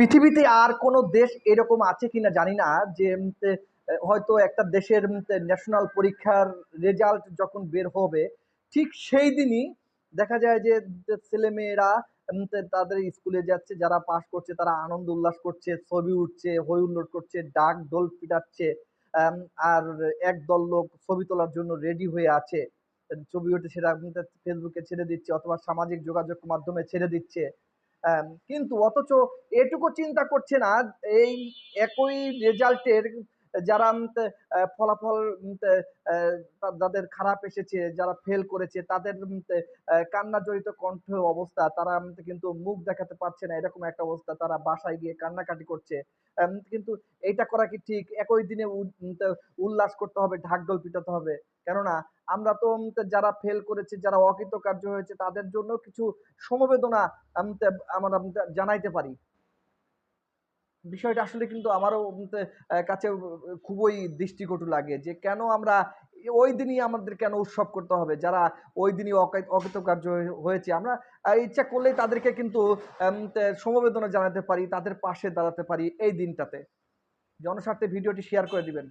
পৃথিবীতে আর কোনো দেশ এরকম আছে কিনা জানি না, যে হয়তো একটা দেশের ন্যাশনাল পরীক্ষার রেজাল্ট যখন বের হবে, ঠিক সেই দিনই দেখা যায় যে ছেলেমেয়েরা তাদের স্কুলে যাচ্ছে, যারা পাশ করছে, তারা আনন্দ উল্লাস করছে, ছবি উঠছে, হই হুল্লোড় করছে, ডাক ঢোল পিটাচ্ছে আর একদল লোক ছবি তোলার জন্য রেডি হয়ে আছে, ছবি উঠে সেটা ফেসবুকে ছেড়ে দিচ্ছে, অথবা সামাজিক যোগাযোগ মাধ্যমে ছেড়ে দিচ্ছে। কিন্তু অথচ এটুকু চিন্তা করছে না এই একই রেজাল্টের যারা ফলাফল যাদের খারাপ এসেছে, যারা ফেল করেছে, তাদের কান্না জড়িত কণ্ঠ অবস্থা, তারা কিন্তু মুখ দেখাতে পারছে না, এরকম একটা অবস্থা, তারা বাসায় গিয়ে কান্নাকাটি করছে। কিন্তু এইটা করা কি ঠিক? একই দিনে উল্লাস করতে হবে ঢাকঢোল পিটাতে হবে। কেননা, আমরা তো যারা ফেল করেছে, যারা অকৃতকার্য হয়েছে, তাদের জন্য কিছু সমবেদনা আমরা জানাইতে পারি। বিষয়টা আসলে কিন্তু আমারও কাছে খুবই দৃষ্টিকটু লাগে যে কেন আমরা ওই দিনই আমাদের কেন উৎসব করতে হবে? যারা ওই দিনই অকৃতকার্য হয়েছে, আমরা ইচ্ছা করলেই তাদেরকে কিন্তু সমবেদনা জানাতে পারি, তাদের পাশে দাঁড়াতে পারি এই দিনটাতে। জনস্বার্থে ভিডিওটি শেয়ার করে দিবেন।